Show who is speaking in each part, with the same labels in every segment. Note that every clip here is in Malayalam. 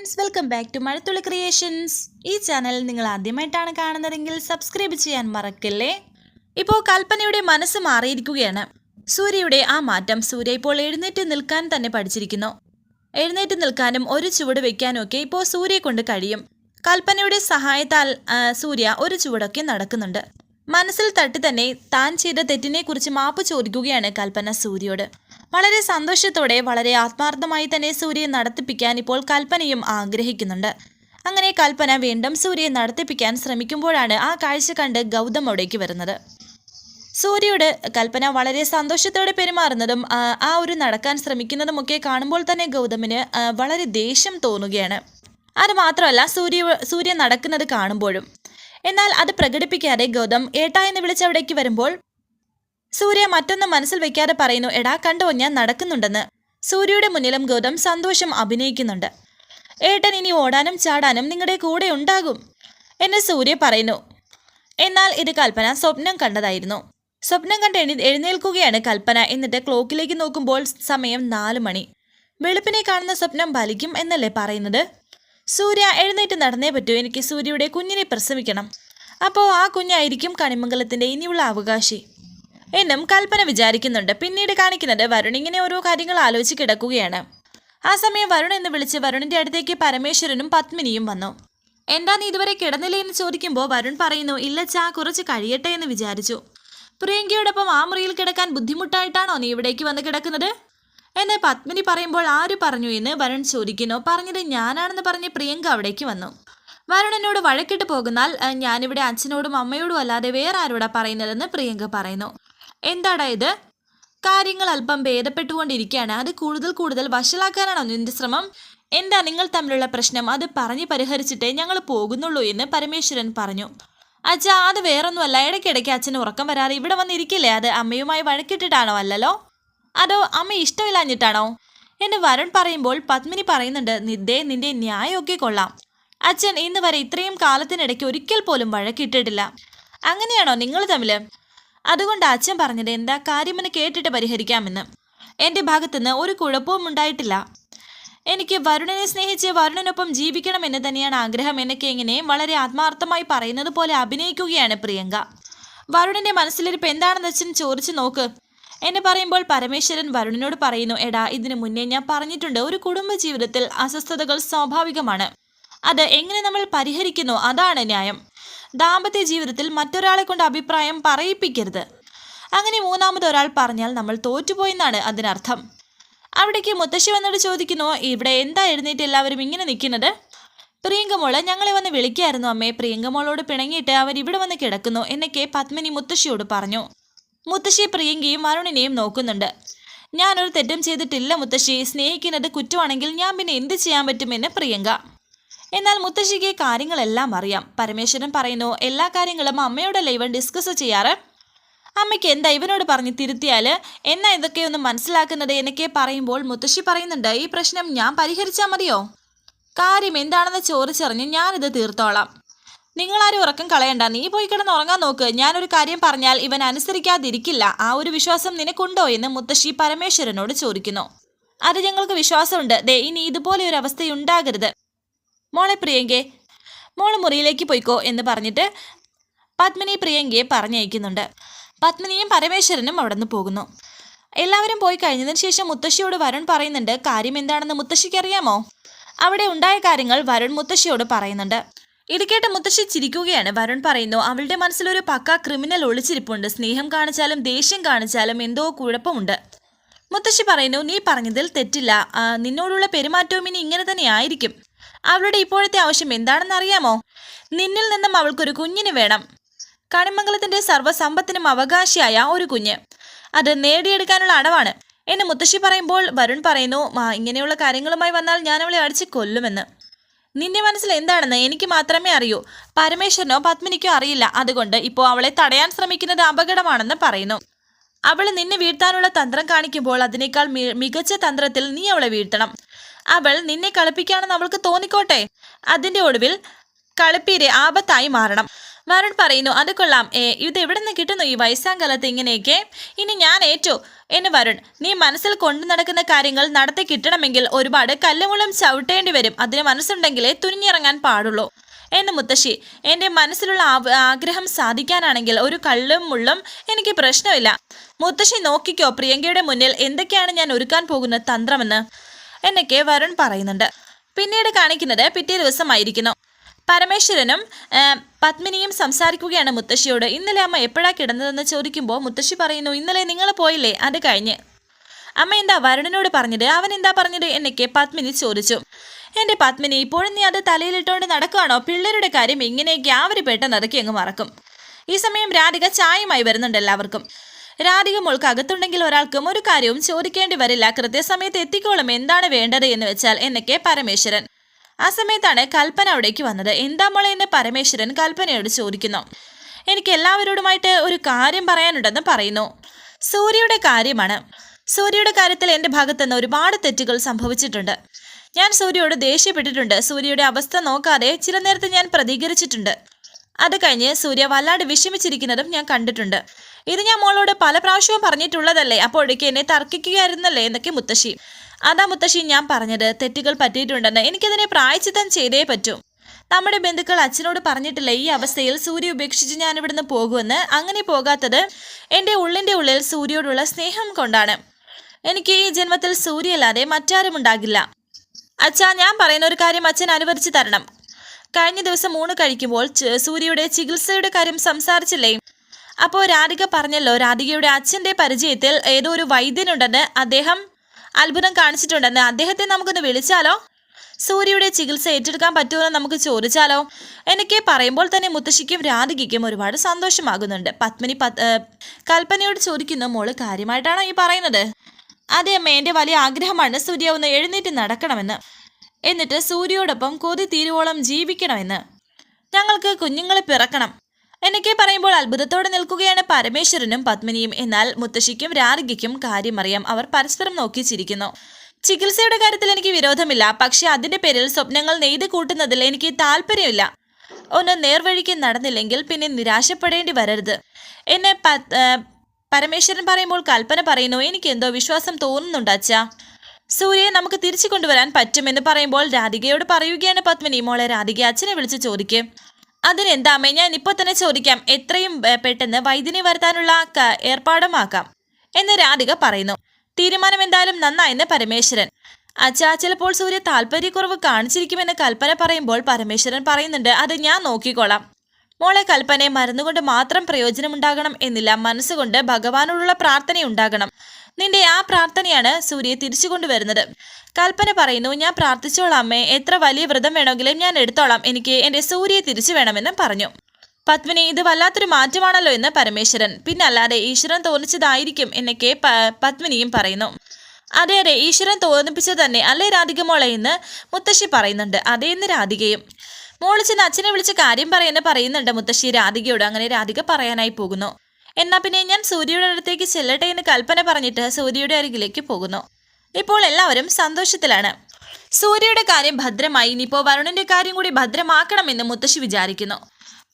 Speaker 1: Friends welcome back to Mazhathulli creations ഈ ചാനൽ നിങ്ങൾ ആദ്യമായിട്ടാണ് കാണുന്നതെങ്കിൽ സബ്സ്ക്രൈബ് ചെയ്യാൻ മറക്കല്ലേ? ഇപ്പോൾ കൽപ്പനയുടെ മനസ്സ് മാറിയിരിക്കുകയാണ്. സൂര്യയുടെ ആ മാറ്റം സൂര്യ ഇപ്പോൾ എഴുന്നേറ്റ് നിൽക്കാൻ തന്നെ പഠിച്ചിരിക്കുന്നു. എഴുന്നേറ്റ് നിൽക്കാനും ഒരു ചുവട് വെക്കാനും ഒക്കെ ഇപ്പോൾ സൂര്യയെ കൊണ്ട് കഴിയും. കൽപ്പനയുടെ സഹായത്താൽ സൂര്യ ഒരു ചുവടൊക്കെ നടക്കുന്നുണ്ട്. മനസ്സിൽ തട്ടി തന്നെ താൻ ചെയ്ത തെറ്റിനെ കുറിച്ച് മാപ്പ് ചോദിക്കുകയാണ് കൽപ്പന സൂര്യയോട്. വളരെ സന്തോഷത്തോടെ വളരെ ആത്മാർത്ഥമായി തന്നെ സൂര്യയെ നടത്തിപ്പിക്കാൻ ഇപ്പോൾ കൽപ്പനയും ആഗ്രഹിക്കുന്നുണ്ട്. അങ്ങനെ കൽപ്പന വീണ്ടും സൂര്യയെ നടത്തിപ്പിക്കാൻ ശ്രമിക്കുമ്പോഴാണ് ആ കാഴ്ച കണ്ട് ഗൗതം അവിടേക്ക് വരുന്നത്. സൂര്യയോട് കൽപ്പന വളരെ സന്തോഷത്തോടെ പെരുമാറുന്നതും ആ, ഒരു നടക്കാൻ ശ്രമിക്കുന്നതുമൊക്കെ കാണുമ്പോൾ തന്നെ ഗൗതമിന് വളരെ ദേഷ്യം തോന്നുകയാണ്. അത് മാത്രമല്ല സൂര്യ സൂര്യ നടക്കുന്നത് കാണുമ്പോഴും. എന്നാൽ അത് പ്രകടിപ്പിക്കാതെ ഗൗതം ഏട്ടാ എന്ന് വിളിച്ച് അവിടേക്ക് വരുമ്പോൾ സൂര്യ മറ്റൊന്നും മനസ്സിൽ വെക്കാതെ പറയുന്നു എടാ കണ്ടോ ഞാൻ നടക്കുന്നുണ്ടെന്ന്. സൂര്യയുടെ മുന്നിലും ഗൗതം സന്തോഷം അഭിനയിക്കുന്നുണ്ട്. ഏട്ടൻ ഇനി ഓടാനും ചാടാനും നിങ്ങളുടെ കൂടെ ഉണ്ടാകും. എന്ന് സൂര്യ പറയുന്നു. എന്നാൽ ഇത് കൽപ്പന സ്വപ്നം കണ്ടതായിരുന്നു. സ്വപ്നം കണ്ട് എണി എഴുന്നേൽക്കുകയാണ് കൽപ്പന. എന്നിട്ട് ക്ലോക്കിലേക്ക് നോക്കുമ്പോൾ സമയം നാല് മണി. വെളുപ്പിനെ കാണുന്ന സ്വപ്നം ഫലിക്കും എന്നല്ലേ പറയുന്നത്? സൂര്യ എഴുന്നേറ്റ് നടന്നേ പറ്റൂ. എനിക്ക് സൂര്യയുടെ കുഞ്ഞിനെ പ്രസവിക്കണം. അപ്പോൾ ആ കുഞ്ഞായിരിക്കും കണിമംഗലത്തിന്റെ ഇനിയുള്ള അവകാശി. എന്നും കൽപ്പന വിചാരിക്കുന്നുണ്ട്. പിന്നീട് കാണിക്കുന്നത് വരുൺ ഇങ്ങനെ ഓരോ കാര്യങ്ങൾ ആലോചിച്ച് കിടക്കുകയാണ്. ആ സമയം വരുൺ എന്ന് വിളിച്ച് വരുണിന്റെ അടുത്തേക്ക് പരമേശ്വരനും പത്മിനിയും വന്നു. എന്താ നീ ഇതുവരെ കിടന്നില്ലേ എന്ന് ചോദിക്കുമ്പോൾ വരുൺ പറയുന്നു ഇല്ല ചാ കുറച്ച് കഴിയട്ടെ എന്ന് വിചാരിച്ചു. പ്രിയങ്കയോടൊപ്പം ആ മുറിയിൽ കിടക്കാൻ ബുദ്ധിമുട്ടായിട്ടാണോ നീ ഇവിടേക്ക് വന്ന് കിടക്കുന്നത്? എന്നെ പത്മിനി പറയുമ്പോൾ ആര് പറഞ്ഞു എന്ന് വരുൺ ചോദിക്കുന്നു. പറഞ്ഞത് ഞാനാണെന്ന് പറഞ്ഞ് പ്രിയങ്ക അവിടേക്ക് വന്നു. വരുണനോട് വഴക്കിട്ട് പോകുന്നാൽ ഞാനിവിടെ അച്ഛനോടും അമ്മയോടും അല്ലാതെ വേറെ ആരോടാ പറയുന്നതെന്ന് പ്രിയങ്ക പറയുന്നു. എന്താടാ ഇത്? കാര്യങ്ങൾ അല്പം ഭേദപ്പെട്ടുകൊണ്ടിരിക്കുകയാണ്. അത് കൂടുതൽ കൂടുതൽ വഷളാക്കാനാണോ നിന്റെ ശ്രമം? എന്താ നിങ്ങൾ തമ്മിലുള്ള പ്രശ്നം? അത് പറഞ്ഞ് പരിഹരിച്ചിട്ടേ ഞങ്ങൾ പോകുന്നുള്ളൂ എന്ന് പരമേശ്വരൻ പറഞ്ഞു. അച്ഛാ അത് വേറൊന്നുമല്ല. ഇടയ്ക്കിടയ്ക്ക് അച്ഛന് ഉറക്കം വരാറ് ഇവിടെ വന്നിരിക്കില്ലേ? അത് അമ്മയുമായി വഴക്കിട്ടിട്ടാണോ അല്ലല്ലോ? അതോ അമ്മ ഇഷ്ടമില്ലാഞ്ഞിട്ടാണോ? എന്ന് വരുൺ പറയുമ്പോൾ പത്മിനി പറയുന്നുണ്ട് നിദ്ദേ നിന്റെ ന്യായമൊക്കെ കൊള്ളാം. അച്ഛൻ ഇന്ന് വരെ ഇത്രയും കാലത്തിനിടയ്ക്ക് ഒരിക്കൽ പോലും വഴക്കിട്ടിട്ടില്ല. അങ്ങനെയാണോ നിങ്ങൾ തമ്മിൽ അതുകൊണ്ട് അച്ഛൻ പറഞ്ഞത് എന്താ കാര്യമെന്ന് കേട്ടിട്ട് പരിഹരിക്കാമെന്ന്. എന്റെ ഭാഗത്തുനിന്ന് ഒരു കുഴപ്പവും ഉണ്ടായിട്ടില്ല. എനിക്ക് വരുണനെ സ്നേഹിച്ച് വരുണനൊപ്പം ജീവിക്കണമെന്ന് തന്നെയാണ് ആഗ്രഹം എന്നൊക്കെ എങ്ങനെ വളരെ ആത്മാർത്ഥമായി പറയുന്നത് പോലെ അഭിനയിക്കുകയാണ് പ്രിയങ്ക. വരുണന്റെ മനസ്സിലിരിപ്പ് എന്താണെന്ന് അച്ഛൻ ചോദിച്ചു നോക്ക്. എന്നെ പറയുമ്പോൾ പരമേശ്വരൻ വരുണനോട് പറയുന്നു എടാ ഇതിനു മുന്നേ ഞാൻ പറഞ്ഞിട്ടുണ്ട് ഒരു കുടുംബ ജീവിതത്തിൽ അസ്വസ്ഥതകൾ സ്വാഭാവികമാണ്. അത് എങ്ങനെ നമ്മൾ പരിഹരിക്കുന്നു? അതാണ് ന്യായം. ദാമ്പത്യ ജീവിതത്തിൽ മറ്റൊരാളെ കൊണ്ട് അഭിപ്രായം പറയിപ്പിക്കരുത്. അങ്ങനെ മൂന്നാമത് ഒരാൾ പറഞ്ഞാൽ നമ്മൾ തോറ്റുപോയെന്നാണ് അതിനർത്ഥം. അവിടേക്ക് മുത്തശ്ശി വന്നിട്ട് ചോദിക്കുന്നു ഇവിടെ എന്താ എഴുന്നേറ്റ് എല്ലാവരും ഇങ്ങനെ നിൽക്കുന്നത്? പ്രിയങ്കമോൾ ഞങ്ങളെ വന്ന് വിളിക്കായിരുന്നു അമ്മേ. പ്രിയങ്കമോളോട് പിണങ്ങിയിട്ട് അവർ ഇവിടെ വന്ന് കിടക്കുന്നു എന്നൊക്കെ പത്മിനി മുത്തശ്ശിയോട് പറഞ്ഞു. മുത്തശ്ശി പ്രിയങ്കയും വരുണിനെയും നോക്കുന്നുണ്ട്. ഞാനൊരു തെറ്റും ചെയ്തിട്ടില്ല മുത്തശ്ശി. സ്നേഹിക്കുന്നത് കുറ്റമാണെങ്കിൽ ഞാൻ പിന്നെ എന്ത് ചെയ്യാൻ പറ്റുമെന്ന് പ്രിയങ്ക? എന്നാൽ മുത്തശ്ശിക്ക് കാര്യങ്ങളെല്ലാം അറിയാം. പരമേശ്വരൻ പറയുന്നു എല്ലാ കാര്യങ്ങളും അമ്മയോടല്ലേ ഇവൻ ഡിസ്കസ് ചെയ്യാറ്? അമ്മയ്ക്ക് എന്താ ഇവനോട് പറഞ്ഞ് തിരുത്തിയാൽ എന്നാ ഇതൊക്കെ ഒന്ന് മനസ്സിലാക്കുന്നത് എന്നൊക്കെ പറയുമ്പോൾ മുത്തശ്ശി പറയുന്നുണ്ട് ഈ പ്രശ്നം ഞാൻ പരിഹരിച്ചാൽ മതിയോ? കാര്യം എന്താണെന്ന് ചോദിച്ചറിഞ്ഞ് ഞാനിത് തീർത്തോളാം. നിങ്ങളാരും ഉറക്കം കളയണ്ട നീ പോയി കിടന്ന് ഉറങ്ങാൻ നോക്ക്. ഞാനൊരു കാര്യം പറഞ്ഞാൽ ഇവൻ അനുസരിക്കാതിരിക്കില്ല. ആ ഒരു വിശ്വാസം നിനക്കുണ്ടോ? എന്ന് മുത്തശ്ശി പരമേശ്വരനോട് ചോദിക്കുന്നു. അത് ഞങ്ങൾക്ക് വിശ്വാസമുണ്ട്. ദേ ഇനി ഇതുപോലെ ഒരു അവസ്ഥയുണ്ടാകരുത്. മോളെ പ്രിയങ്കെ മോൾ മുറിയിലേക്ക് പോയിക്കോ എന്ന് പറഞ്ഞിട്ട് പത്മിനി പ്രിയങ്കയെ പറഞ്ഞയക്കുന്നുണ്ട്. പത്മിനിയും പരമേശ്വരനും അവിടെ നിന്ന് പോകുന്നു. എല്ലാവരും പോയി കഴിഞ്ഞതിന് ശേഷം മുത്തശ്ശിയോട് വരുൺ പറയുന്നുണ്ട് കാര്യം എന്താണെന്ന് മുത്തശ്ശിക്കറിയാമോ അവിടെ ഉണ്ടായ കാര്യങ്ങൾ വരുൺ മുത്തശ്ശിയോട് പറയുന്നുണ്ട്. ഇത് മുത്തശ്ശി ചിരിക്കുകയാണ്. വരുൺ പറയുന്നു അവളുടെ മനസ്സിലൊരു പക്ക ക്രിമിനൽ ഒളിച്ചിരിപ്പുണ്ട്. സ്നേഹം കാണിച്ചാലും ദേഷ്യം കാണിച്ചാലും എന്തോ കുഴപ്പമുണ്ട്. മുത്തശ്ശി പറയുന്നു നീ പറഞ്ഞതിൽ തെറ്റില്ല. നിന്നോടുള്ള പെരുമാറ്റവും ഇനി ഇങ്ങനെ തന്നെ ആയിരിക്കും. അവളുടെ ഇപ്പോഴത്തെ ആവശ്യം എന്താണെന്ന് അറിയാമോ നിന്നിൽ നിന്നും അവൾക്കൊരു കുഞ്ഞിന് വേണം. കണിമംഗലത്തിന്റെ സർവസമ്പത്തിനും അവകാശിയായ ഒരു കുഞ്ഞ്. അത് നേടിയെടുക്കാനുള്ള അടവാണ്. എന്നെ മുത്തശ്ശി പറയുമ്പോൾ വരുൺ പറയുന്നു "മാ, ഇങ്ങനെയുള്ള കാര്യങ്ങളുമായി വന്നാൽ ഞാൻ അവളെ അടിച്ച് കൊല്ലുമെന്ന്. നിന്റെ മനസ്സിൽ എന്താണെന്ന് എനിക്ക് മാത്രമേ അറിയൂ. പരമേശ്വരനോ പത്മിനിക്കോ അറിയില്ല. അതുകൊണ്ട് ഇപ്പോൾ അവളെ തടയാൻ ശ്രമിക്കുന്നത് അപകടമാണെന്ന് പറയുന്നു. അവൾ നിന്നെ വീഴ്ത്താനുള്ള തന്ത്രം കാണിക്കുമ്പോൾ അതിനേക്കാൾ മികച്ച തന്ത്രത്തിൽ നീ അവളെ വീഴ്ത്തണം. അവൾ നിന്നെ കളിപ്പിക്കുകയാണെന്ന് അവൾക്ക് തോന്നിക്കോട്ടെ? അതിന്റെ ഒടുവിൽ കളിപ്പീരെ ആപത്തായി മാറണം. വരുൺ പറയുന്നു അത് കൊള്ളാം. ഏ ഇത് എവിടെ നിന്ന് കിട്ടുന്നു ഈ വയസ്സാം കാലത്ത് ഇങ്ങനെയൊക്കെ? ഇനി ഞാൻ ഏറ്റു. എന്ന് വരുൺ നീ മനസ്സിൽ കൊണ്ടു നടക്കുന്ന കാര്യങ്ങൾ നടത്തി കിട്ടണമെങ്കിൽ ഒരുപാട് കല്ലുമുള്ളും ചവിട്ടേണ്ടി വരും. അതിന് മനസ്സുണ്ടെങ്കിലേ തുനിഞ്ഞിറങ്ങാൻ പാടുള്ളൂ. എന്ന് മുത്തശ്ശി എന്റെ മനസ്സിലുള്ള ആഗ്രഹം സാധിക്കാനാണെങ്കിൽ ഒരു കള്ളും മുള്ളും എനിക്ക് പ്രശ്നമില്ല. മുത്തശ്ശി നോക്കിക്കോ പ്രിയങ്കയുടെ മുന്നിൽ എന്തൊക്കെയാണ് ഞാൻ ഒരുക്കാൻ പോകുന്ന തന്ത്രമെന്ന്? എന്നൊക്കെ വരുൺ പറയുന്നുണ്ട്. പിന്നീട് കാണിക്കുന്നത് പിറ്റേ ദിവസമായിരിക്കുന്നു. പരമേശ്വരനും പത്മിനിയും സംസാരിക്കുകയാണ് മുത്തശ്ശിയോട്. ഇന്നലെ അമ്മ എപ്പോഴാ കിടന്നതെന്ന് ചോദിക്കുമ്പോൾ മുത്തശ്ശി പറയുന്നു ഇന്നലെ നിങ്ങൾ പോയില്ലേ? അത് കഴിഞ്ഞ്. അമ്മ എന്താ വരുണനോട് പറഞ്ഞത്? അവൻ എന്താ പറഞ്ഞത് എന്നൊക്കെ പത്മിനി ചോദിച്ചു. എന്റെ പത്മിനി ഇപ്പോഴും നീ അത് തലയിലിട്ടുകൊണ്ട് നടക്കുകയാണോ പിള്ളേരുടെ കാര്യം ഇങ്ങനെയൊക്കെ അവർ പെട്ടെന്ന് അതൊക്കെ അങ്ങ് മറക്കും. ഈ സമയം രാധിക ചായയുമായി വരുന്നുണ്ട് എല്ലാവർക്കും. രാധിക മോൾക്ക് അകത്തുണ്ടെങ്കിൽ ഒരാൾക്കും ഒരു കാര്യവും ചോദിക്കേണ്ടി വരില്ല. കൃത്യസമയത്ത് എത്തിക്കോളും. എന്താണ് വേണ്ടത് എന്ന് വെച്ചാൽ എന്നൊക്കെ പരമേശ്വരൻ. ആ സമയത്താണ് കൽപ്പന അവിടേക്ക് വന്നത്. എന്താ മോളെ എന്ന് പരമേശ്വരൻ കൽപ്പനയോട് ചോദിക്കുന്നു. എനിക്ക് എല്ലാവരോടുമായിട്ട് ഒരു കാര്യം പറയാനുണ്ടെന്ന് പറയുന്നു. സൂര്യയുടെ കാര്യമാണ്. സൂര്യയുടെ കാര്യത്തിൽ എന്റെ ഭാഗത്തുനിന്ന് ഒരുപാട് തെറ്റുകൾ സംഭവിച്ചിട്ടുണ്ട്. ഞാൻ സൂര്യയോട് ദേഷ്യപ്പെട്ടിട്ടുണ്ട്. സൂര്യയുടെ അവസ്ഥ നോക്കാതെ ചില നേരത്തെ ഞാൻ പ്രതികരിച്ചിട്ടുണ്ട്. അത് കഴിഞ്ഞ് സൂര്യ വല്ലാണ്ട് വിഷമിച്ചിരിക്കുന്നതും ഞാൻ കണ്ടിട്ടുണ്ട്. ഇത് ഞാൻ മോളോട് പല പ്രാവശ്യവും പറഞ്ഞിട്ടുള്ളതല്ലേ? അപ്പോഴേക്ക് എന്നെ തർക്കിക്കുകയായിരുന്നല്ലേ? എന്നൊക്കെ മുത്തശ്ശി. അതാ മുത്തശ്ശി ഞാൻ പറഞ്ഞത് തെറ്റുകൾ പറ്റിയിട്ടുണ്ടെന്ന്. എനിക്കതിനെ പ്രായച്ചിത്തം ചെയ്തേ പറ്റും. നമ്മുടെ ബന്ധുക്കൾ അച്ഛനോട് പറഞ്ഞിട്ടില്ല ഈ അവസ്ഥയിൽ സൂര്യ ഉപേക്ഷിച്ച് ഞാൻ ഇവിടുന്ന് പോകുമെന്ന്? അങ്ങനെ പോകാത്തത് എന്റെ ഉള്ളിന്റെ ഉള്ളിൽ സൂര്യയോടുള്ള സ്നേഹം കൊണ്ടാണ്. എനിക്ക് ഈ ജന്മത്തിൽ സൂര്യയല്ലാതെ മറ്റാരും ഉണ്ടാകില്ല. അച്ഛാ ഞാൻ പറയുന്ന ഒരു കാര്യം അച്ഛൻ അനുവദിച്ചു തരണം. കഴിഞ്ഞ ദിവസം ഊണ് കഴിക്കുമ്പോൾ സൂര്യയുടെ ചികിത്സയുടെ കാര്യം സംസാരിച്ചില്ലേ? അപ്പോൾ രാധിക പറഞ്ഞല്ലോ രാധികയുടെ അച്ഛന്റെ പരിചയത്തിൽ ഏതോ ഒരു വൈദ്യനുണ്ടെന്ന് അദ്ദേഹം അത്ഭുതം കാണിച്ചിട്ടുണ്ടെന്ന്. അദ്ദേഹത്തെ നമുക്കൊന്ന് വിളിച്ചാലോ? സൂര്യയുടെ ചികിത്സ ഏറ്റെടുക്കാൻ പറ്റുമെന്ന് നമുക്ക് ചോദിച്ചാലോ? എനിക്ക് പറയുമ്പോൾ തന്നെ മുത്തശ്ശിക്കും രാധികയ്ക്കും ഒരുപാട് സന്തോഷമാകുന്നുണ്ട്. പത്മിനി പത് കൽപ്പനയോട് ചോദിക്കുന്നു മോൾ കാര്യമായിട്ടാണോ ഈ പറയുന്നത്? അതെ അമ്മ എന്റെ വലിയ ആഗ്രഹമാണ് സൂര്യ ഒന്ന് എഴുന്നേറ്റ് നടക്കണമെന്ന്. എന്നിട്ട് സൂര്യയോടൊപ്പം കൊതി തീരുവോളം ജീവിക്കണമെന്ന്. ഞങ്ങൾക്ക് കുഞ്ഞുങ്ങളെ പിറക്കണം. എന്നൊക്കെ പറയുമ്പോൾ അത്ഭുതത്തോടെ നിൽക്കുകയാണ് പരമേശ്വരനും പത്മിനിയും. എന്നാൽ മുത്തശ്ശിക്കും രാധികയ്ക്കും കാര്യമറിയാം. അവർ പരസ്പരം നോക്കി ചിരിക്കുന്നു ചികിത്സയുടെ കാര്യത്തിൽ എനിക്ക് വിരോധമില്ല. പക്ഷെ അതിന്റെ പേരിൽ സ്വപ്നങ്ങൾ നെയ്ത് കൂട്ടുന്നതിൽ എനിക്ക് താല്പര്യമില്ല. ഒന്ന് നേർവഴിക്ക് നടന്നില്ലെങ്കിൽ പിന്നെ നിരാശപ്പെടേണ്ടി വരരുത്. എന്നെ പരമേശ്വരൻ പറയുമ്പോൾ കൽപ്പന പറയുന്നു എനിക്ക് എന്തോ വിശ്വാസം തോന്നുന്നുണ്ട് അച്ഛാ. സൂര്യയെ നമുക്ക് തിരിച്ചു കൊണ്ടുവരാൻ പറ്റുമെന്ന് പറയുമ്പോൾ രാധികയോട് പറയുകയാണ് പത്മിനി. മോളെ രാധിക അച്ഛനെ വിളിച്ച് ചോദിക്കും. അതിനെന്താമേ ഞാൻ ഇപ്പോൾ തന്നെ ചോദിക്കാം. എത്രയും പെട്ടെന്ന് വൈദ്യുതി വരുത്താനുള്ള ഏർപ്പാടുമാക്കാം എന്ന് രാധിക പറയുന്നു. തീരുമാനം എന്തായാലും നന്നായെന്ന് പരമേശ്വരൻ. അച്ഛാ ചിലപ്പോൾ സൂര്യ താല്പര്യക്കുറവ് കാണിച്ചിരിക്കുമെന്ന് കൽപ്പന പറയുമ്പോൾ പരമേശ്വരൻ പറയുന്നുണ്ട്. അത് ഞാൻ നോക്കിക്കോളാം. മോളെ കൽപ്പനെ മരുന്നുകൊണ്ട് മാത്രം പ്രയോജനമുണ്ടാകണം എന്നില്ല. മനസ്സുകൊണ്ട് ഭഗവാനോടുള്ള പ്രാർത്ഥനയുണ്ടാകണം നിന്റെ ആ പ്രാർത്ഥനയാണ് സൂര്യയെ തിരിച്ചു കൊണ്ടുവരുന്നത്. കൽപ്പന പറയുന്നു ഞാൻ പ്രാർത്ഥിച്ചോളാം അമ്മേ. എത്ര വലിയ വ്രതം വേണമെങ്കിലും ഞാൻ എടുത്തോളാം. എനിക്ക് എന്റെ സൂര്യയെ തിരിച്ചു വേണമെന്നും പറഞ്ഞു. പത്മിനി ഇത് വല്ലാത്തൊരു മാറ്റമാണല്ലോ എന്ന് പരമേശ്വരൻ. പിന്നല്ലാതെ ഈശ്വരൻ തോന്നിച്ചതായിരിക്കും എന്നൊക്കെ പത്മിനിയും പറയുന്നു. അതെ അതെ. ഈശ്വരൻ തോന്നിപ്പിച്ചത് തന്നെ അല്ലേ രാധിക മോളെ എന്ന് മുത്തശ്ശി പറയുന്നുണ്ട്. അതേ എന്ന് രാധികയും മോൾ ചെന്ന് അച്ഛനെ വിളിച്ച് കാര്യം പറയുന്ന പറയുന്നുണ്ട് മുത്തശ്ശി. രാധികയോട് അങ്ങനെ രാധിക പറയാനായി പോകുന്നു. എന്നാ പിന്നെ ഞാൻ സൂര്യയുടെ അടുത്തേക്ക് ചെല്ലട്ടെ എന്ന് കൽപ്പന പറഞ്ഞിട്ട് സൂര്യയുടെ അരികിലേക്ക് പോകുന്നു. ഇപ്പോൾ എല്ലാവരും സന്തോഷത്തിലാണ്. സൂര്യയുടെ കാര്യം ഭദ്രമായി. ഇനിയിപ്പോൾ വരുണന്റെ കാര്യം കൂടി ഭദ്രമാക്കണമെന്ന് മുത്തശ്ശി വിചാരിക്കുന്നു.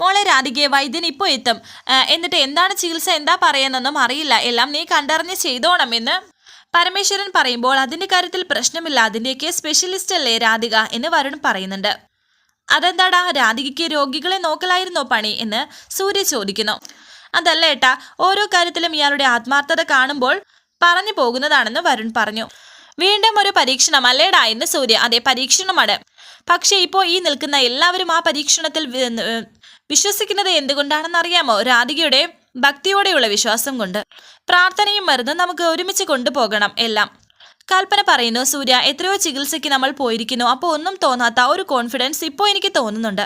Speaker 1: മോളെ രാധികയെ വൈദ്യൻ ഇപ്പോൾ എത്തും. എന്നിട്ട് എന്താണ് ചികിത്സ? എന്താ പറയുന്നൊന്നും അറിയില്ല. എല്ലാം നീ കണ്ടറിഞ്ഞ് ചെയ്തോണമെന്ന് പരമേശ്വരൻ പറയുമ്പോൾ അതിന്റെ കാര്യത്തിൽ പ്രശ്നമില്ല. അതിന്റെയൊക്കെ സ്പെഷ്യലിസ്റ്റ് അല്ലേ രാധിക എന്ന് വരുൺ പറയുന്നുണ്ട്. അതെന്താടാ? രാധികയ്ക്ക് രോഗികളെ നോക്കലായിരുന്നോ പണി? എന്ന് സൂര്യ ചോദിക്കുന്നു. അതല്ല ഏട്ടാ ഓരോ കാര്യത്തിലും ഇയാളുടെ ആത്മാർത്ഥത കാണുമ്പോൾ പറഞ്ഞു പോകുന്നതാണെന്ന് വരുൺ പറഞ്ഞു. വീണ്ടും ഒരു പരീക്ഷണം അല്ലേടാ എന്ന് സൂര്യ അതെ പരീക്ഷണമാണ്. പക്ഷേ ഇപ്പോൾ ഈ നിൽക്കുന്ന എല്ലാവരും ആ പരീക്ഷണത്തിൽ വിശ്വസിക്കുന്നത് എന്തുകൊണ്ടാണെന്ന് അറിയാമോ? രാധികയുടെ ഭക്തിയോടെയുള്ള വിശ്വാസം കൊണ്ട്. പ്രാർത്ഥനയും മരുന്നും നമുക്ക് ഒരുമിച്ച് കൊണ്ടുപോകണം എല്ലാം. കൽപ്പന പറയുന്നു സൂര്യ എത്രയോ ചികിത്സയ്ക്ക് നമ്മൾ പോയിരിക്കുന്നു. അപ്പോൾ ഒന്നും തോന്നാത്ത ഒരു കോൺഫിഡൻസ് ഇപ്പോൾ എനിക്ക് തോന്നുന്നുണ്ട്.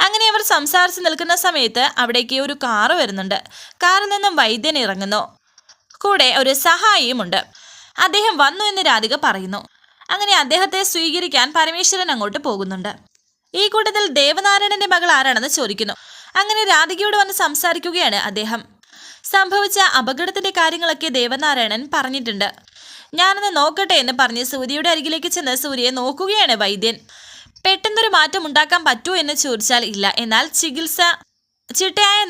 Speaker 1: അങ്ങനെ അവർ സംസാരിച്ച് നിൽക്കുന്ന സമയത്ത് അവിടേക്ക് ഒരു കാറ് വരുന്നുണ്ട്. കാറിൽ നിന്നും വൈദ്യൻ ഇറങ്ങുന്നു. കൂടെ ഒരു സഹായിയുമുണ്ട് അദ്ദേഹം വന്നു എന്ന് രാധിക പറയുന്നു. അങ്ങനെ അദ്ദേഹത്തെ സ്വീകരിക്കാൻ പരമേശ്വരൻ അങ്ങോട്ട് പോകുന്നുണ്ട്. ഈ കൂട്ടത്തിൽ ദേവനാരായണന്റെ മകൾ ആരാണെന്ന് ചോദിക്കുന്നു. അങ്ങനെ രാധികയോട് വന്ന് സംസാരിക്കുകയാണ് അദ്ദേഹം. സംഭവിച്ച അപകടത്തിന്റെ കാര്യങ്ങളൊക്കെ ദേവനാരായണൻ പറഞ്ഞിട്ടുണ്ട്. ഞാനൊന്ന് നോക്കട്ടെ എന്ന് പറഞ്ഞ് സൂര്യയുടെ അരികിലേക്ക് ചെന്ന് സൂര്യയെ നോക്കുകയാണ് വൈദ്യൻ. പെട്ടെന്നൊരു മാറ്റം ഉണ്ടാക്കാൻ പറ്റുമോ എന്ന് ചോദിച്ചാൽ ഇല്ല. എന്നാൽ ചികിത്സ ചിട്ടയായ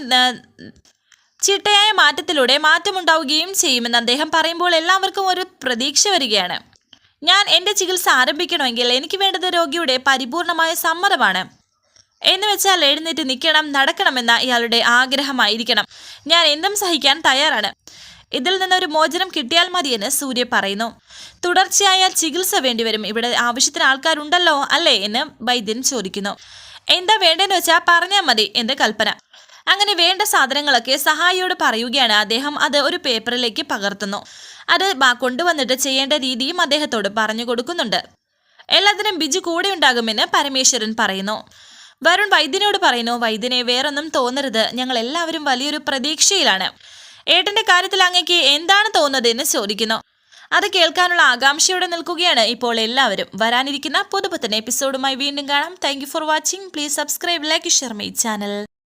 Speaker 1: ചിട്ടയായ മാറ്റത്തിലൂടെ മാറ്റമുണ്ടാവുകയും ചെയ്യുമെന്ന് അദ്ദേഹം പറയുമ്പോൾ എല്ലാവർക്കും ഒരു പ്രതീക്ഷ വരികയാണ്. ഞാൻ എന്റെ ചികിത്സ ആരംഭിക്കണമെങ്കിൽ എനിക്ക് വേണ്ടത് രോഗിയുടെ പരിപൂർണമായ സമ്മതമാണ്. എന്ന് വെച്ചാൽ എഴുന്നേറ്റ് നിൽക്കണം നടക്കണമെന്ന ഇയാളുടെ ആഗ്രഹമായിരിക്കണം. ഞാൻ എന്തും സഹിക്കാൻ തയ്യാറാണ്. ഇതിൽ നിന്നൊരു മോചനം കിട്ടിയാൽ മതിയെന്ന് സൂര്യ പറയുന്നു. തുടർച്ചയായ ചികിത്സ വേണ്ടിവരും. ഇവിടെ ആവശ്യത്തിന് ആൾക്കാരുണ്ടല്ലോ അല്ലേ എന്ന് വൈദ്യൻ ചോദിക്കുന്നു. എന്താ വേണ്ടതെന്ന് വെച്ചാൽ പറഞ്ഞാൽ മതി എന്ന് കൽപ്പന. അങ്ങനെ വേണ്ട സാധനങ്ങളൊക്കെ സഹായിയോട് പറയുകയാണ്. അദ്ദേഹം അത് ഒരു പേപ്പറിലേക്ക് പകർത്തുന്നു. അത് കൊണ്ടുവന്നിട്ട് ചെയ്യേണ്ട രീതിയും അദ്ദേഹത്തോട് പറഞ്ഞു കൊടുക്കുന്നുണ്ട്. എല്ലാത്തിനും ബിജു കൂടെ ഉണ്ടാകുമെന്ന് പരമേശ്വരൻ പറയുന്നു. വരുൺ വൈദ്യനോട് പറയുന്നു വൈദ്യനെ വേറൊന്നും തോന്നരുത്. ഞങ്ങൾ എല്ലാവരും വലിയൊരു പ്രതീക്ഷയിലാണ്. ഏട്ടന്റെ കാര്യത്തിൽ അങ്ങേക്ക് എന്താണ് തോന്നുന്നതെന്ന് ചോദിക്കുന്നു. അത് കേൾക്കാനുള്ള ആകാംക്ഷയോടെ നിൽക്കുകയാണ് ഇപ്പോൾ എല്ലാവരും. വരാനിരിക്കുന്ന പുതുപുത്തൻ എപ്പിസോഡുമായി വീണ്ടും കാണാം. Thank for watching please subscribe like share my channel